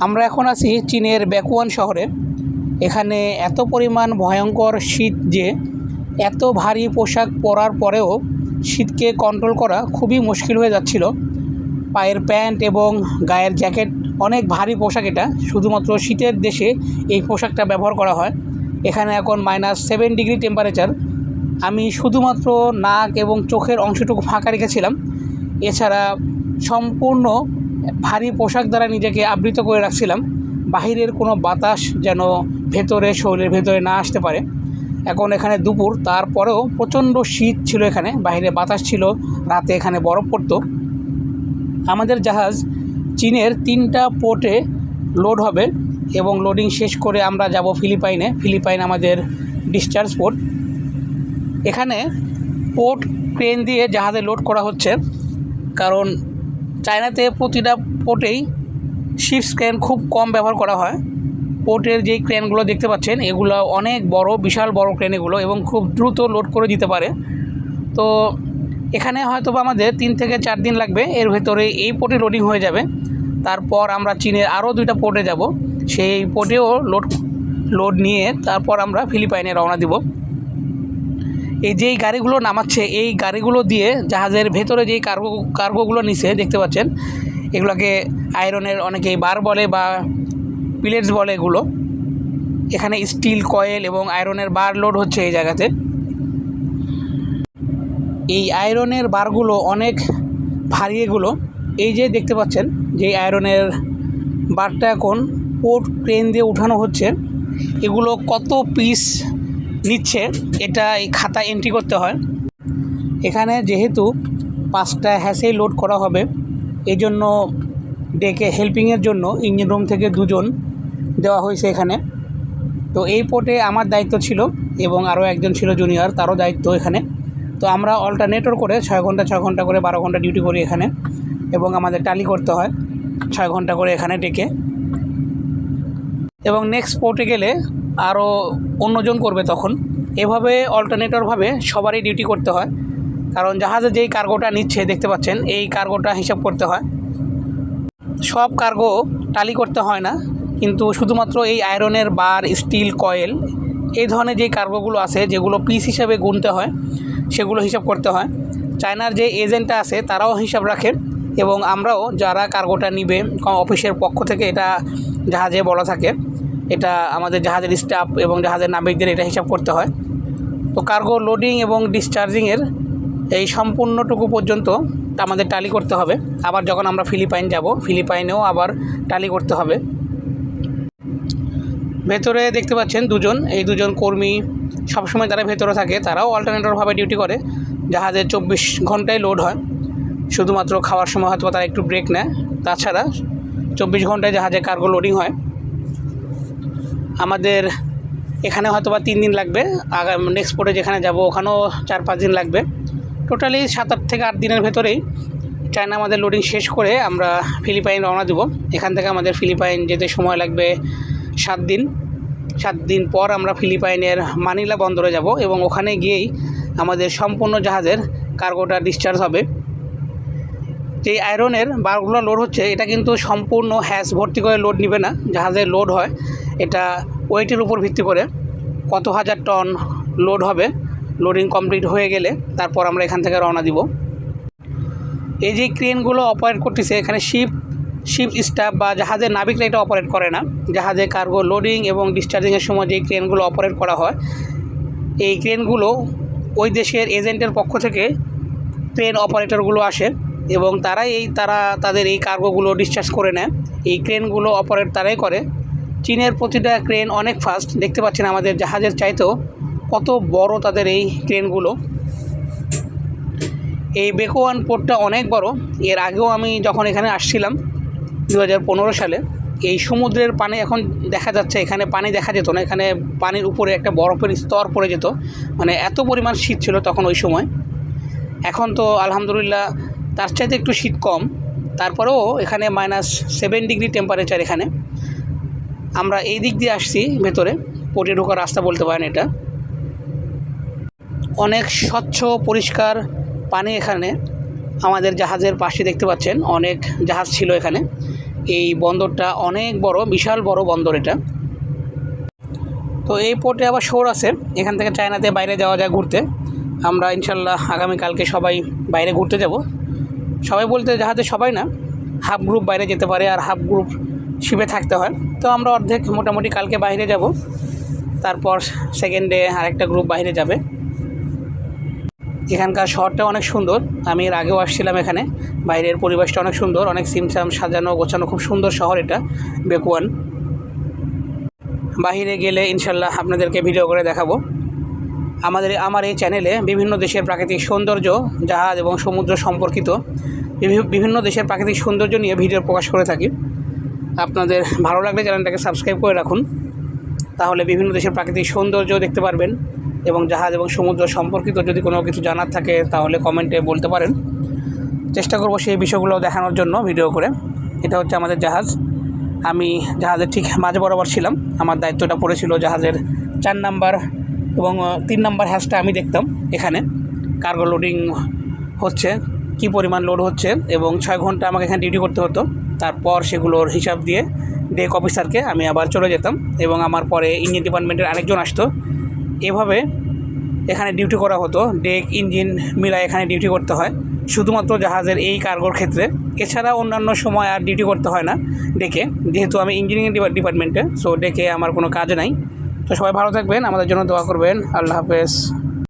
আমরা এখন আছি চীনের ব্যাকুয়ান শহরে। এখানে এত পরিমাণ ভয়ঙ্কর শীত যে, এত ভারী পোশাক পরার পরেও শীতকে কন্ট্রোল করা খুবই মুশকিল হয়ে যাচ্ছিল। পায়ের প্যান্ট এবং গায়ের জ্যাকেট অনেক ভারী পোশাক এটা। শুধুমাত্র শীতের দেশে এই পোশাকটা ব্যবহার করা হয়। এখানে এখন মাইনাস সেভেন ডিগ্রি টেম্পারেচার আমি শুধুমাত্র নাক এবং চোখের অংশটুকু ফাঁকা রেখেছিলাম। এছাড়া সম্পূর্ণ ভারী পোশাক দ্বারা নিজেকে আবৃত করে রাখছিলাম। বাহিরের কোনো বাতাস যেন ভেতরে, শরীরের ভেতরে না আসতে পারে। এখন এখানে দুপুর, তারপরেও প্রচণ্ড শীত ছিল এখানে। বাইরে বাতাস ছিল, রাতে এখানে বরফ পড়তো। আমাদের জাহাজ চীনের তিনটা পোর্টে লোড হবে এবং লোডিং শেষ করে আমরা যাব ফিলিপাইনে। ফিলিপাইন আমাদের ডিসচার্জ পোর্ট। এখানে পোর্ট ক্রেন দিয়ে জাহাজে লোড করা হচ্ছে। কারণ চায়নাতে প্রতিটা পোর্টেই শিপস ক্রেন খুব কম ব্যবহার করা হয়। পোর্টের যেই ক্রেনগুলো দেখতে পাচ্ছেন, এগুলো অনেক বড়, বিশাল বড় ক্রেন এগুলো এবং খুব দ্রুত লোড করে দিতে পারে। তো এখানে হয়তো বা আমাদের তিন থেকে চার দিন লাগবে, এর ভেতরে এই পোর্টে লোডিং হয়ে যাবে। তারপর আমরা চীনের আরও দুইটা পোর্টে যাব। সেই পোর্টেও লোড লোড নিয়ে তারপর আমরা ফিলিপাইনে রওনা দিব। এই যেই গাড়িগুলো নামাচ্ছে, এই গাড়িগুলো দিয়ে জাহাজের ভেতরে যেই কার্গো, কার্গোগুলো নিচে দেখতে পাচ্ছেন? এগুলোকে আয়রনের অনেকেই বার বলে বা পিলেটস বলে এগুলো। এখানে স্টিল কয়েল এবং আয়রনের বার লোড হচ্ছে এই জায়গাতে। এই আয়রনের বারগুলো অনেক ভারী এগুলো। এই যে দেখতে পাচ্ছেন যে আয়রনের বারটা এখন পোর্ট ক্রেন দিয়ে উঠানো হচ্ছে, এগুলো কত পিস নিচ্ছে, এটা এই খাতা এন্ট্রি করতে হয়। এখানে যেহেতু পাঁচটা হ্যাসেই লোড করা হবে এই জন্য ডেকে হেল্পিংয়ের জন্য ইঞ্জিন রুম থেকে দুজন দেওয়া হয়েছে এখানে। তো এই পোর্টে আমার দায়িত্ব ছিল এবং আরও একজন ছিল জুনিয়র তারও দায়িত্ব এখানে। তো আমরা অল্টারনেটর করে ছয় ঘণ্টা ছয় ঘণ্টা করে বারো ঘণ্টা ডিউটি করি এখানে এবং আমাদের টালি করতে হয় ছয় ঘণ্টা করে এখানে ডেকে এবং নেক্সট পোর্টে গেলে আরও অন্যজন করবে তখন। এভাবে অল্টারনেটরভাবে সবারই ডিউটি করতে হয়। কারণ জাহাজে যেই কার্গোটা নিচ্ছে, দেখতে পাচ্ছেন, এই কার্গোটা হিসাব করতে হয়। সব কার্গো টালি করতে হয় না, কিন্তু শুধুমাত্র এই আয়রনের বার, স্টিল, কয়েল, এই ধরনের যেই কার্গোগুলো আছে, যেগুলো পিস হিসাবে গুনতে হয়, সেগুলো হিসাব করতে হয়। চায়নার যে এজেন্টটা আছে, তারাও হিসাব রাখে এবং আমরাও যারা কার্গোটা নিবে, অফিসের পক্ষ থেকে এটা জাহাজে বলা থাকে। এটা আমাদের জাহাজের স্টাফ এবং জাহাজের নাবিকদের এটা হিসাব করতে হয়। তো কার্গো লোডিং এবং ডিসচার্জিংয়ের এই সম্পূর্ণটুকু পর্যন্ত আমাদের টালি করতে হবে। আবার যখন আমরা ফিলিপাইন যাব, ফিলিপাইনেও আবার টালি করতে হবে। ভেতরে দেখতে পাচ্ছেন দুজন, এই দুজন কর্মী সবসময় তারা ভেতরে থাকে, তারাও অল্টারনেটরভাবে ডিউটি করে। জাহাজে চব্বিশ ঘন্টায় লোড হয়। শুধুমাত্র খাওয়ার সময় হয়তো তারা একটু ব্রেক নেয়। তাছাড়া চব্বিশ ঘন্টায় জাহাজে কার্গো লোডিং হয়। আমাদের এখানে হয়তো বা তিন দিন লাগবে। আগাম নেক্সট পোর্টে যেখানে যাব, ওখানেও চার পাঁচ দিন লাগবে। টোটালি সাত আট থেকে আট দিনের ভেতরেই চায়না আমাদের লোডিং শেষ করে আমরা ফিলিপাইন রওনা দেবো। এখান থেকে আমাদের ফিলিপাইন যেতে সময় লাগবে সাত দিন। সাত দিন পর আমরা ফিলিপাইনের মানিলা বন্দরে যাব এবং ওখানে গিয়েই আমাদের সম্পূর্ণ জাহাজের কার্গোটা ডিসচার্জ হবে। যে আয়রনের বারগুলো লোড হচ্ছে, এটা কিন্তু সম্পূর্ণ হ্যাস ভর্তি করে লোড নিবে না। জাহাজের লোড হয়। এটা ওয়েটের উপর ভিত্তি করে কত হাজার টন লোড হবে, লোডিং কমপ্লিট হয়ে গেলে তারপর আমরা এখান থেকে রওনা দিব। এই যে ক্রেনগুলো অপারেট করতেছে, এখানে শিপ শিপ স্টাফ বা জাহাজের নাবিকরা এটা অপারেট করে না। জাহাজে কার্গো লোডিং এবং ডিসচার্জিংয়ের সময় যেই ক্রেনগুলো অপারেট করা হয়, এই ক্রেনগুলো ওই দেশের এজেন্টের পক্ষ থেকে ক্রেন অপারেটরগুলো আসে এবং তারাই এই, তারা তাদের এই কার্গোগুলো ডিসচার্জ করে নেয়। এই ক্রেনগুলো অপারেট তারাই করে। চীনের প্রতিটা ক্রেন অনেক ফাস্ট দেখতে পাচ্ছেন আমাদের জাহাজের চাইতেও কত বড় তাদের এই ক্রেনগুলো। এই বেকোয়ান পোর্টটা অনেক বড়, এর আগেও আমি যখন এখানে আসছিলাম দু হাজার পনেরো সালে, এই সমুদ্রের পানি এখন দেখা যাচ্ছে, এখানে পানি দেখা যেত না, এখানে পানির উপরে একটা বরফের স্তর পড়ে যেত মানে এত পরিমাণ শীত ছিল তখন ওই সময়। এখন তো আলহামদুলিল্লাহ তার চাইতে একটু শীত কম, তারপরেও এখানে মাইনাস সেভেন ডিগ্রি টেম্পারেচার এখানে। আমরা এই দিক দিয়ে আসছি ভেতরে। পোর্টে ঢোকার রাস্তা বলতে পারেন এটা। অনেক স্বচ্ছ, পরিষ্কার পানি এখানে। আমাদের জাহাজের পাশে দেখতে পাচ্ছেন, অনেক জাহাজ ছিল এখানে। এই বন্দরটা অনেক বড়, বিশাল বড় বন্দর এটা। তো এই পোর্টে আবার শোর আছে। এখান থেকে চায়নাতে বাইরে যাওয়া যায় ঘুরতে। আমরা ইনশাল্লাহ আগামীকালকে সবাই বাইরে ঘুরতে যাব। সবাই বলতে জাহাজে সবাই না, হাফ গ্রুপ বাইরে যেতে পারে আর হাফ গ্রুপ শিপে থাকতে হয়। তো আমরা অর্ধেক মোটামুটি কালকে বাইরে যাব। তারপর সেকেন্ড ডে আরেকটা গ্রুপ বাইরে যাবে। এখানকার শহরটা অনেক সুন্দর। আমি এর আগেও আসছিলাম এখানে। বাইরের পরিবেশটা অনেক সুন্দর। অনেক সিমসাম সাজানো গোছানো খুব সুন্দর শহর এটা, বেকুয়ান। বাইরে গেলে ইনশাল্লাহ আপনাদেরকে ভিডিও করে দেখাবো। আমাদের, আমার এই চ্যানেলে বিভিন্ন দেশের প্রাকৃতিক সৌন্দর্য, জাহাজ এবং সমুদ্র সম্পর্কিত বিভিন্ন দেশের প্রাকৃতিক সৌন্দর্য নিয়ে ভিডিও প্রকাশ করে থাকি। আপনাদের ভালো লাগলে চ্যানেলটাকে সাবস্ক্রাইব করে রাখুন। তাহলে বিভিন্ন দেশের প্রাকৃতিক সৌন্দর্য দেখতে পারবেন এবং জাহাজ এবং সমুদ্র সম্পর্কিত যদি কোনো কিছু জানার থাকে, তাহলে কমেন্টে বলতে পারেন। চেষ্টা করব সেই বিষয়গুলো দেখানোর জন্য ভিডিও করে। এটা হচ্ছে আমাদের জাহাজ। আমি জাহাজের ঠিক মাঝে বরাবর ছিলাম। আমার দায়িত্বটা পড়েছিল জাহাজের চার নাম্বার এবং তিন নাম্বার হ্যাজটা আমি দেখতাম এখানে। কার্গো লোডিং হচ্ছে, কি পরিমাণ লোড হচ্ছে এবং ছয় ঘণ্টা আমাকে এখানে ডিউটি করতে হতো। তারপর সেগুলোর হিসাব দিয়ে ডেক অফিসারকে আমি আবার চলে যেতাম এবং আমার পরে ইঞ্জিন ডিপার্টমেন্টের আরেকজন আসতো। এভাবে এখানে ডিউটি করা হতো। ডেক ইঞ্জিন মিলায় এখানে ডিউটি করতে হয়। শুধুমাত্র জাহাজের এই কার্গোর ক্ষেত্রে। এছাড়া অন্যান্য সময় আর ডিউটি করতে হয় না ডেকে যেহেতু আমি ইঞ্জিনিয়ারিং ডিপার্টমেন্টে সো ডেকে আমার কোনো কাজ নাই। তো সবাই ভালো থাকবেন। আমাদের জন্য দোয়া করবেন। আল্লাহ হাফেজ।